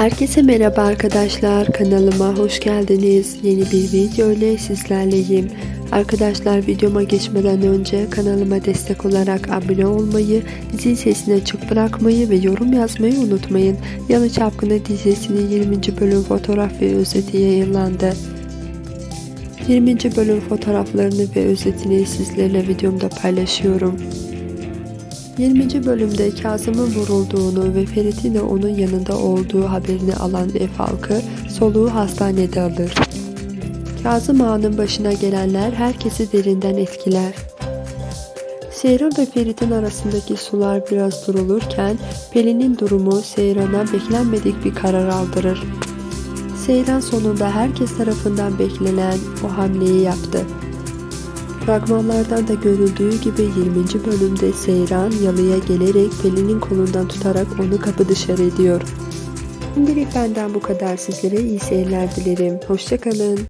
Herkese merhaba arkadaşlar. Kanalıma hoş geldiniz. Yeni bir video ile sizlerleyim. Arkadaşlar videoma geçmeden önce kanalıma destek olarak abone olmayı, dizi sesini açık bırakmayı ve yorum yazmayı unutmayın. Yalı Çapkını dizisinin 20. bölüm fotoğraf ve özeti yayınlandı. 20. bölüm fotoğraflarını ve özetini sizlerle videomda paylaşıyorum. 20. bölümde Kazım'ın vurulduğunu ve Ferit'in de onun yanında olduğu haberini alan ev halkı soluğu hastanede alır. Kazım Ağa'nın başına gelenler herkesi derinden etkiler. Seyran ve Ferit'in arasındaki sular biraz durulurken Pelin'in durumu Seyran'a beklenmedik bir karar aldırır. Seyran sonunda herkes tarafından beklenen o hamleyi yaptı. Fragmanlardan da görüldüğü gibi 20. bölümde Seyran yalıya gelerek Pelin'in kolundan tutarak onu kapı dışarı ediyor. Şimdilik benden bu kadar sizlere iyi seyirler dilerim. Hoşçakalın.